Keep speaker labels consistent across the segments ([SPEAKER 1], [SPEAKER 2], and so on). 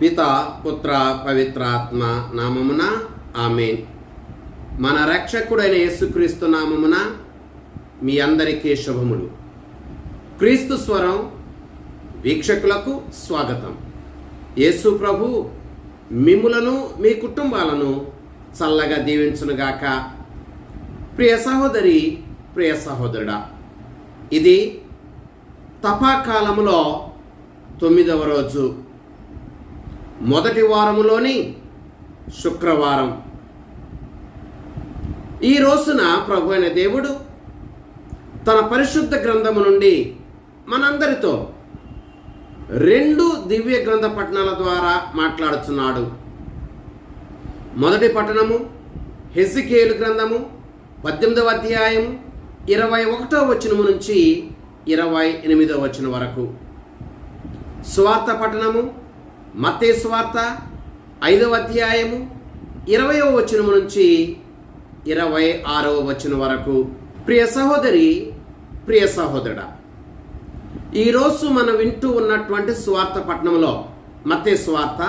[SPEAKER 1] పిత పుత్ర పవిత్రాత్మ నామమున ఆమెన్. మన రక్షకుడైన యేసుక్రీస్తు నామమున మీ అందరికీ శుభములు. క్రీస్తు స్వరం వీక్షకులకు స్వాగతం. యేసు ప్రభు మిమ్ములను మీ కుటుంబాలను చల్లగా దీవించునుగాక. ప్రియ సహోదరి ప్రియ సహోదరుడా ఇది తపాకాలములో తొమ్మిదవ రోజు. మొదటి వారములోని శుక్రవారం. ఈ రోజున ప్రభు అయిన దేవుడు తన పరిశుద్ధ గ్రంథము నుండి మనందరితో రెండు దివ్య గ్రంథ పట్టణాల ద్వారా మాట్లాడుతున్నాడు మొదటి పట్టణము హెసికేలు గ్రంథము పద్దెనిమిదవ అధ్యాయం ఇరవై ఒకటో వచనము నుంచి ఇరవై ఎనిమిదవ వచనం వరకు. స్వార్థ పట్టణము మత్తే స్వార్థ ఐదవ అధ్యాయము ఇరవయవ వచనము నుంచి ఇరవై ఆరవ వచనం వరకు. ప్రియ సహోదరి ప్రియ సహోదరుడా ఈరోజు మనం వింటూ ఉన్నటువంటి స్వార్థ పట్టణంలో మత్తే స్వార్థ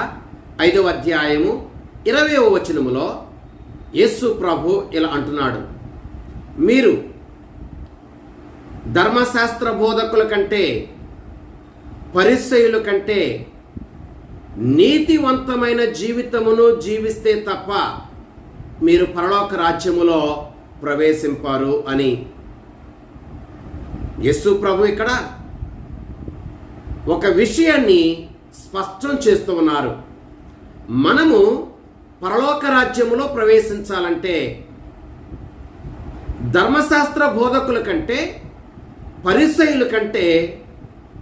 [SPEAKER 1] ఐదవ అధ్యాయము ఇరవయవ వచనములో యేసు ప్రభు ఇలా అంటున్నాడు. మీరు ధర్మశాస్త్ర బోధకుల కంటే పరిచయుల కంటే నీతివంతమైన జీవితమును జీవిస్తే తప్ప మీరు పరలోక రాజ్యములో ప్రవేశింపారు అని. యస్సు ప్రభు ఇక్కడ ఒక విషయాన్ని స్పష్టం చేస్తూ ఉన్నారు. మనము పరలోక రాజ్యములో ప్రవేశించాలంటే ధర్మశాస్త్ర బోధకుల కంటే పరిసయుల కంటే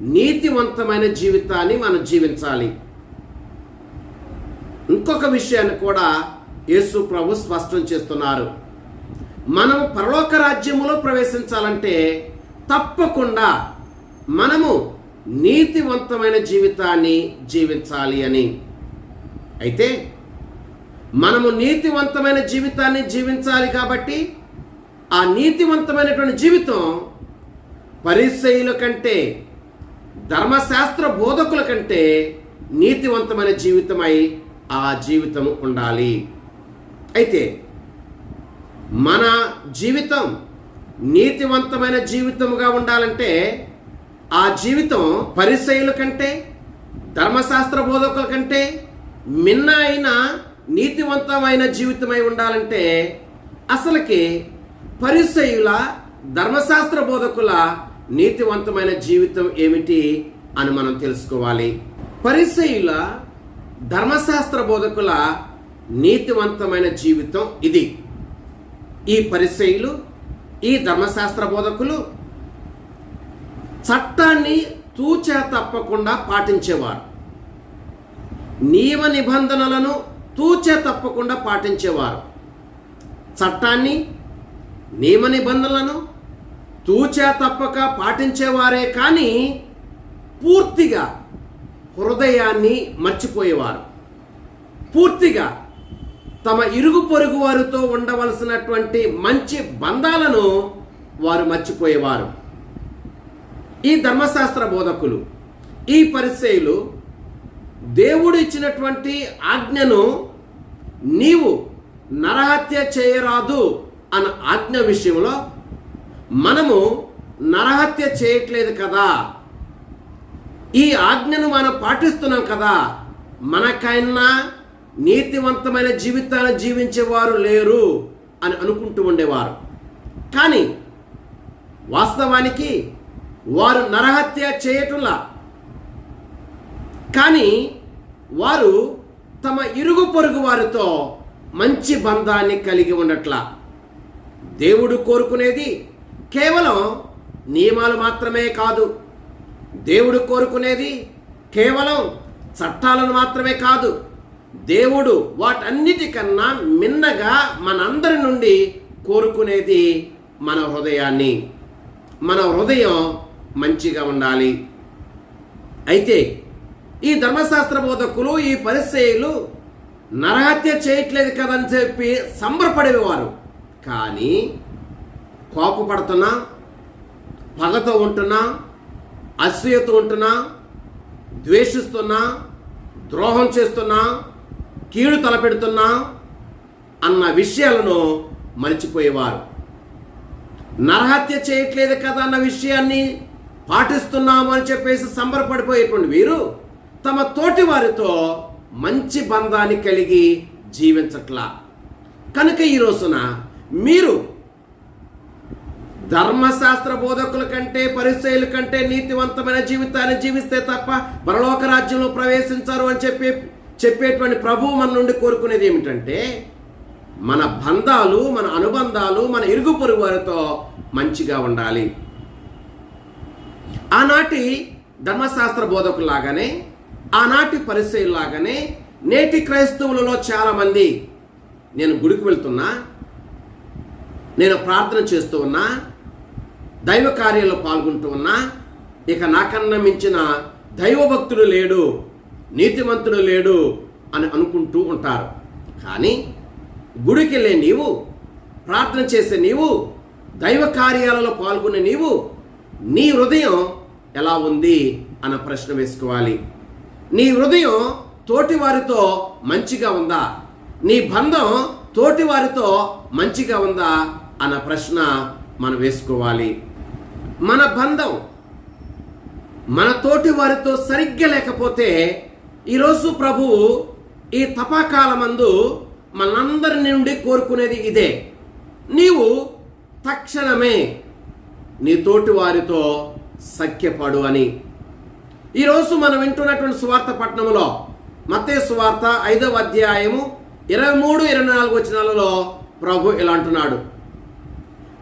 [SPEAKER 1] నీతివంతమైన జీవితాన్ని మనం జీవించాలి. ఇంకొక విషయాన్ని కూడా యేసు ప్రభు స్పష్టం చేస్తున్నారు. మనం పరలోక రాజ్యములో ప్రవేశించాలంటే తప్పకుండా మనము నీతివంతమైన జీవితాన్ని జీవించాలి అని. అయితే మనము నీతివంతమైన జీవితాన్ని జీవించాలి కాబట్టి ఆ నీతివంతమైనటువంటి జీవితం పరిశైల కంటే ధర్మశాస్త్ర బోధకుల కంటే నీతివంతమైన జీవితమై ఆ జీవితం ఉండాలి. అయితే మన జీవితం నీతివంతమైన జీవితముగా ఉండాలంటే ఆ జీవితం పరిచయుల కంటే ధర్మశాస్త్ర బోధకుల కంటే మిన్న అయిన నీతివంతమైన జీవితమై ఉండాలంటే అసలుకి పరిచయుల ధర్మశాస్త్ర బోధకుల నీతివంతమైన జీవితం ఏమిటి అని మనం తెలుసుకోవాలి. పరిచయుల ధర్మశాస్త్ర బోధకుల నీతివంతమైన జీవితం ఇది. ఈ పరిచయులు ఈ ధర్మశాస్త్ర బోధకులు చట్టాన్ని తూచా తప్పకుండా పాటించేవారు. నియమ నిబంధనలను తూచా తప్పకుండా పాటించేవారు. చట్టాన్ని నియమ నిబంధనలను తూచా తప్పక పాటించేవారే కానీ పూర్తిగా హృదయాన్ని మర్చిపోయేవారు. పూర్తిగా తమ ఇరుగు పొరుగు వారితో ఉండవలసినటువంటి మంచి బంధాలను వారు మర్చిపోయేవారు. ఈ ధర్మశాస్త్ర బోధకులు ఈ పరిచయులు దేవుడు ఇచ్చినటువంటి ఆజ్ఞను నీవు నరహత్య చేయరాదు అన్న ఆజ్ఞ విషయంలో మనము నరహత్య చేయట్లేదు కదా. ఈ ఆజ్ఞను మనం పాటిస్తున్నాం కదా. మనకైనా నీతివంతమైన జీవితాన్ని జీవించేవారు లేరు అని అనుకుంటూ ఉండేవారు. కానీ వాస్తవానికి వారు నరహత్య చేయటంలా. కానీ వారు తమ ఇరుగు పొరుగు వారితో మంచి బంధాన్ని కలిగి ఉండట్లా. దేవుడు కోరుకునేది కేవలం నియమాలు మాత్రమే కాదు. దేవుడు కోరుకునేది కేవలం చట్టాలను మాత్రమే కాదు. దేవుడు వాటన్నిటికన్నా మిన్నగా మనందరి నుండి కోరుకునేది మన హృదయాన్ని. మన హృదయం మంచిగా ఉండాలి. అయితే ఈ ధర్మశాస్త్ర బోధకులు ఈ పరిచయులు నరహత్య చేయట్లేదు కదని చెప్పి సంబరపడేవారు. కానీ కోపపడుతున్నా పగతో ఉంటున్నా అసూయతో ఉంటున్నా ద్వేషిస్తున్నా ద్రోహం చేస్తున్నా కీడు తలపెడుతున్నా అన్న విషయాలను మర్చిపోయేవారు. నరహత్య చేయట్లేదు కదా అన్న విషయాన్ని పాటిస్తున్నాము అని చెప్పేసి సంబరపడిపోయేటువంటి వీరు తమ తోటి వారితో మంచి బంధాన్ని కలిగి జీవించట్లా. కనుక ఈ రోజున మీరు ధర్మశాస్త్ర బోధకుల కంటే పరిచయుల కంటే నీతివంతమైన జీవితాన్ని జీవిస్తే తప్ప పరలోక రాజ్యంలో ప్రవేశించారు అని చెప్పి చెప్పేటువంటి ప్రభువు మన నుండి కోరుకునేది ఏమిటంటే మన బంధాలు మన అనుబంధాలు మన ఇరుగు పొరుగు వారితో మంచిగా ఉండాలి. ఆనాటి ధర్మశాస్త్ర బోధకులాగానే ఆనాటి పరిచయులాగానే నేటి క్రైస్తవులలో చాలామంది నేను గుడికి వెళ్తున్నా నేను ప్రార్థన చేస్తూ ఉన్నా దైవ కార్యాల్లో పాల్గొంటూ ఉన్నా ఇక నాకన్నా మించిన దైవభక్తుడు లేడు నీతిమంతుడు లేడు అని అనుకుంటూ ఉంటారు. కానీ గుడికి వెళ్ళే నీవు ప్రార్థన చేసే నీవు దైవ కార్యాలలో పాల్గొనే నీవు నీ హృదయం ఎలా ఉంది అన్న ప్రశ్న వేసుకోవాలి. నీ హృదయం తోటి వారితో మంచిగా ఉందా? నీ బంధం తోటి వారితో మంచిగా ఉందా? అన్న ప్రశ్న మనం వేసుకోవాలి. మన బంధం మన తోటి వారితో సరిగ్గా లేకపోతే ఈరోజు ప్రభు ఈ తపాకాలమందు మనందరి నుండి కోరుకునేది ఇదే. నీవు తక్షణమే నీ తోటి వారితో సఖ్యపడు అని. ఈరోజు మనం వింటున్నటువంటి సువార్త పట్టణంలో మతే సువార్త ఐదవ అధ్యాయము ఇరవై మూడు ఇరవై నాలుగు వచ్చినాలలో ప్రభు ఇలా అంటున్నాడు.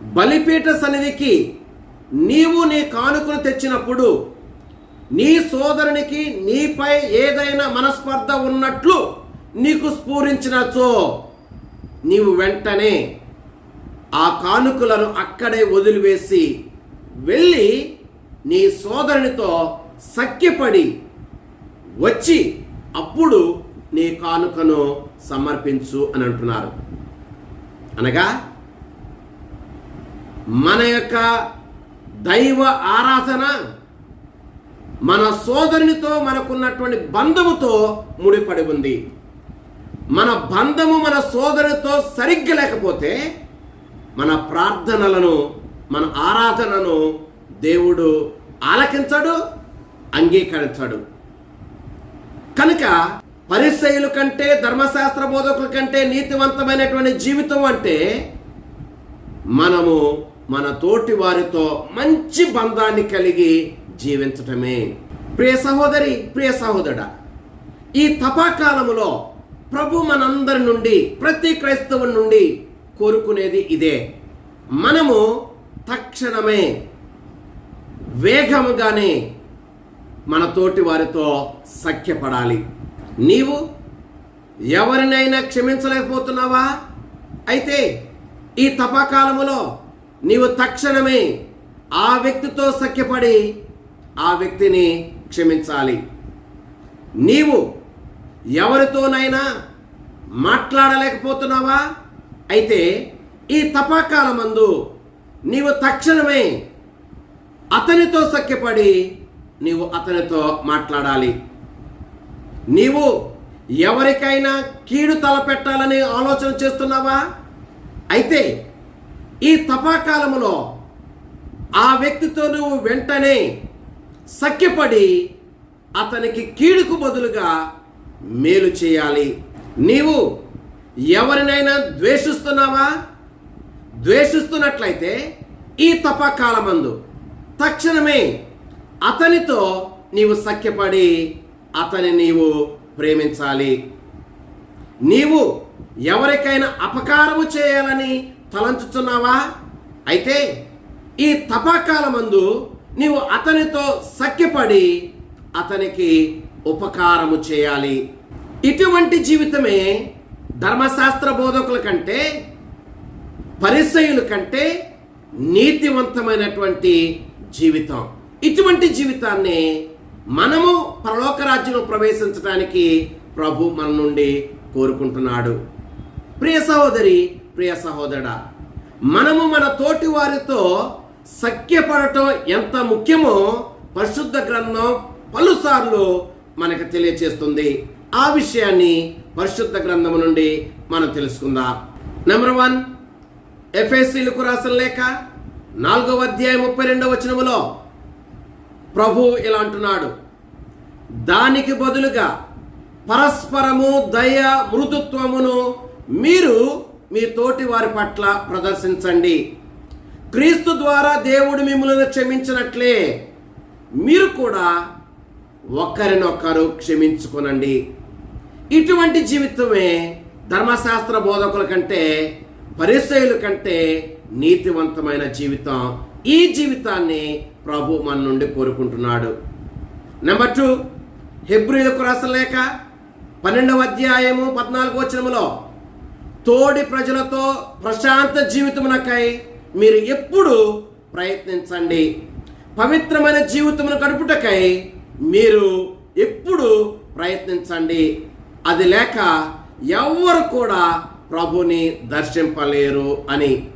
[SPEAKER 1] బలిపీఠ సన్నిధికి నీవు నీ కానుకను తెచ్చినప్పుడు నీ సోదరునికి నీపై ఏదైనా మనస్పర్ధ ఉన్నట్లు నీకు స్ఫూరించినచో నీవు వెంటనే ఆ కానుకలను అక్కడే వదిలివేసి వెళ్ళి నీ సోదరునితో సఖ్యపడి వచ్చి అప్పుడు నీ కానుకను సమర్పించు అని అంటున్నారు. అనగా మన యొక్క దైవ ఆరాధన మన సోదరునితో మనకున్నటువంటి బంధముతో ముడిపడి ఉంది. మన బంధము మన సోదరునితో సరిగ్గా లేకపోతే మన ప్రార్థనలను మన ఆరాధనను దేవుడు ఆలకించడు అంగీకరించడు. కనుక పరిశైలు కంటే ధర్మశాస్త్ర బోధకుల కంటే నీతివంతమైనటువంటి జీవితం అంటే మనము మన తోటి వారితో మంచి బంధాన్ని కలిగి జీవించటమే. ప్రియ సహోదరి ప్రియ సహోదరుడా ఈ తపాకాలములో ప్రభు మనందరి నుండి ప్రతి క్రైస్తవుని నుండి కోరుకునేది ఇదే. మనము తక్షణమే వేగముగానే మన తోటి వారితో సఖ్యపడాలి. నీవు ఎవరినైనా క్షమించలేకపోతున్నావా? అయితే ఈ తపాకాలములో నీవు తక్షణమే ఆ వ్యక్తితో సఖ్యపడి ఆ వ్యక్తిని క్షమించాలి. నీవు ఎవరితోనైనా మాట్లాడలేకపోతున్నావా? అయితే ఈ తపాకాలమందు నీవు తక్షణమే అతనితో సఖ్యపడి నీవు అతనితో మాట్లాడాలి. నీవు ఎవరికైనా కీడు తలపెట్టాలని ఆలోచన చేస్తున్నావా? అయితే ఈ తపాకాలములో ఆ వ్యక్తితో నువ్వు వెంటనే సఖ్యపడి అతనికి కీడుకు బదులుగా మేలు చేయాలి. నీవు ఎవరినైనా ద్వేషిస్తున్నావా? ద్వేషిస్తున్నట్లయితే ఈ తపాకాలమందు తక్షణమే అతనితో నీవు సఖ్యపడి అతని నీవు ప్రేమించాలి. నీవు ఎవరికైనా అపకారము చేయాలని తలంచుతున్నావా అయితే ఈ తపాకాలమందు నీవు అతనితో సఖ్యపడి అతనికి ఉపకారము చేయాలి. ఇటువంటి జీవితమే ధర్మశాస్త్ర బోధకుల కంటే పరిసయుల కంటే నీతివంతమైనటువంటి జీవితం. ఇటువంటి జీవితాన్ని మనము పరలోక రాజ్యంలో ప్రవేశించడానికి ప్రభు మన నుండి కోరుకుంటున్నాడు. ప్రియ సహోదరి ప్రియ సహోదరుడ మనము మన తోటి వారితో సఖ్యపడటం ఎంత ముఖ్యమో పరిశుద్ధ గ్రంథం పలుసార్లు మనకు తెలియచేస్తుంది. ఆ విషయాన్ని పరిశుద్ధ గ్రంథము నుండి మనం తెలుసుకుందాం. నెంబర్ వన్ ఎఫ్ఎస్సీలకు రాసిన లేక నాలుగవ అధ్యాయం ముప్పై రెండవ వచనములో ప్రభు ఇలా అంటున్నాడు. దానికి బదులుగా పరస్పరము దయ మృదుత్వమును మీరు మీ తోటి వారి పట్ల ప్రదర్శించండి. క్రీస్తు ద్వారా దేవుడు మిమ్మల్ని క్షమించినట్లే మీరు కూడా ఒకరినొకరు క్షమించుకునండి. ఇటువంటి జీవితమే ధర్మశాస్త్ర బోధకుల కంటే పరిశైలు కంటే నీతివంతమైన జీవితం. ఈ జీవితాన్ని ప్రభు మన నుండి కోరుకుంటున్నాడు. నెంబర్ టూ హెబ్రిలకు రాసలేక పన్నెండవ అధ్యాయము పద్నాలుగు వచనములో తోడి ప్రజలతో ప్రశాంత జీవితమునకై మీరు ఎప్పుడు ప్రయత్నించండి. పవిత్రమైన జీవితమును గడుపుటకై మీరు ఎప్పుడు ప్రయత్నించండి. అది లేక ఎవ్వరు కూడా ప్రభుని దర్శింపలేరు అని.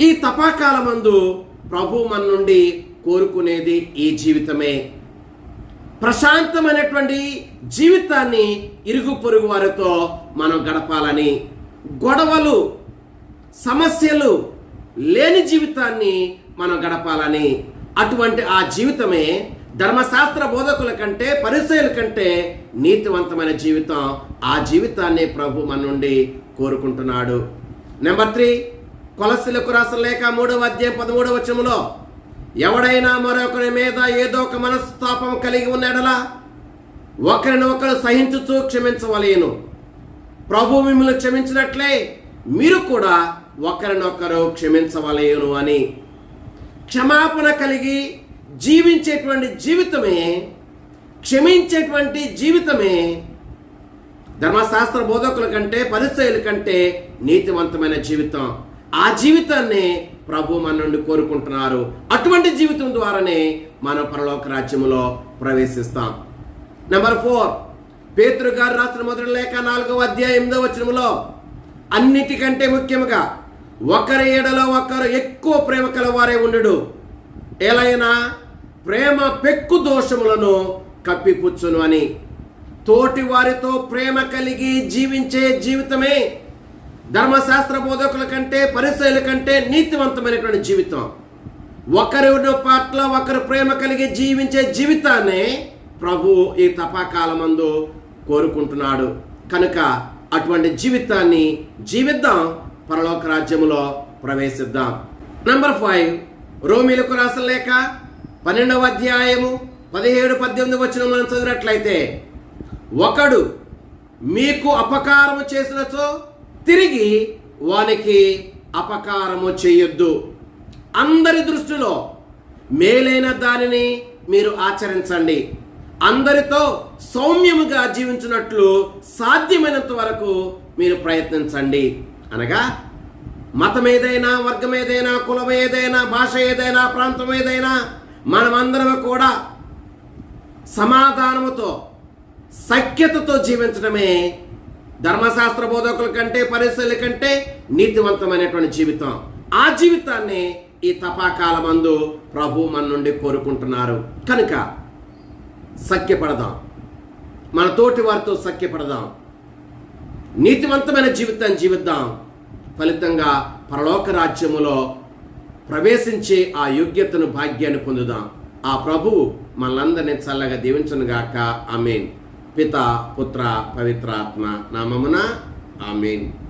[SPEAKER 1] ఈ తపాకాలమందు ప్రభు మన నుండి కోరుకునేది ఈ జీవితమే. ప్రశాంతమైనటువంటి జీవితాన్ని ఇరుగు పొరుగు వారితో మనం గడపాలని గొడవలు సమస్యలు లేని జీవితాన్ని మనం గడపాలని అటువంటి ఆ జీవితమే ధర్మశాస్త్ర బోధకుల కంటే పరిచయుల కంటే నీతివంతమైన జీవితం. ఆ జీవితాన్ని ప్రభు మన నుండి కోరుకుంటున్నాడు. నెంబర్ త్రీ కొలసిలకు రాసిన లేక మూడవ అధ్యాయం పదమూడవ వచనంలో ఎవడైనా మరొకరి మీద ఏదో ఒక మనస్తాపం కలిగి ఉన్నాడలా ఒకరిని ఒకరు సహించుతూ క్షమించవలేను. ప్రభు మిమ్మల్ని క్షమించినట్లే. మీరు కూడా ఒకరినొకరు క్షమించవలేను అని క్షమాపణ కలిగి జీవించేటువంటి జీవితమే క్షమించేటువంటి జీవితమే ధర్మశాస్త్ర బోధకుల కంటే పరిచయుల కంటే నీతివంతమైన జీవితం. ఆ జీవితాన్ని ప్రభు మన నుండి కోరుకుంటున్నారు. అటువంటి జీవితం ద్వారానే మనం పరలోక రాజ్యములో ప్రవేశిస్తాం. నెంబర్ ఫోర్ పేతురు గారు రాసిన మొదటి లేఖ నాలుగవ అధ్యాయం ఎనిమిదవ వచనంలో అన్నిటికంటే ముఖ్యముగా ఒకరి ఎడలో ఒకరు ఎక్కువ ప్రేమ కలవారే ఉండడు. ఎలైనా ప్రేమ పెక్కు దోషములను కప్పిపుచ్చును అని. తోటి వారితో ప్రేమ కలిగి జీవించే జీవితమే ధర్మశాస్త్ర బోధకుల కంటే పరిశైల కంటే నీతివంతమైనటువంటి జీవితం. ఒకరి పట్ల ఒకరు ప్రేమ కలిగి జీవించే జీవితాన్ని ప్రభు ఈ తపాకాలమందు కోరుకుంటున్నాడు. కనుక అటువంటి జీవితాన్ని జీవిద్దాం. పరలోక రాజ్యములో ప్రవేశిద్దాం. నంబర్ ఫైవ్ రోమిలకు రాసిన లేక పన్నెండవ అధ్యాయము పదిహేడు పద్దెనిమిది వచ్చిన మనం చదివినట్లయితే ఒకడు మీకు అపకారము చేసినచో తిరిగి వానికి అపకారము చేయొద్దు. అందరి దృష్టిలో మేలైన దానిని మీరు ఆచరించండి. అందరితో సౌమ్యముగా జీవించినట్లు సాధ్యమైనంత వరకు మీరు ప్రయత్నించండి. అనగా మతం ఏదైనా వర్గం ఏదైనా కులం ఏదైనా భాష ఏదైనా ప్రాంతం ఏదైనా మనమందరం కూడా సమాధానముతో సఖ్యతతో జీవించడమే ధర్మశాస్త్ర బోధకుల కంటే పరిశీలి కంటే నీతివంతమైనటువంటి జీవితం. ఆ జీవితాన్ని ఈ తపాకాలమందు ప్రభు మన నుండి కోరుకుంటున్నారు. కనుక సఖ్యపడదాం. మన తోటి వారితో సఖ్యపడదాం. నీతివంతమైన జీవితాన్ని జీవిద్దాం. ఫలితంగా పరలోక రాజ్యములో ప్రవేశించే ఆ యోగ్యతను భాగ్యాన్ని పొందుదాం. ఆ ప్రభువు మనందరినీ చల్లగా దీవించనుగాక ఆమెన్. పిత పుత్ర పవిత్రాత్మ నామమున ఆమెన్.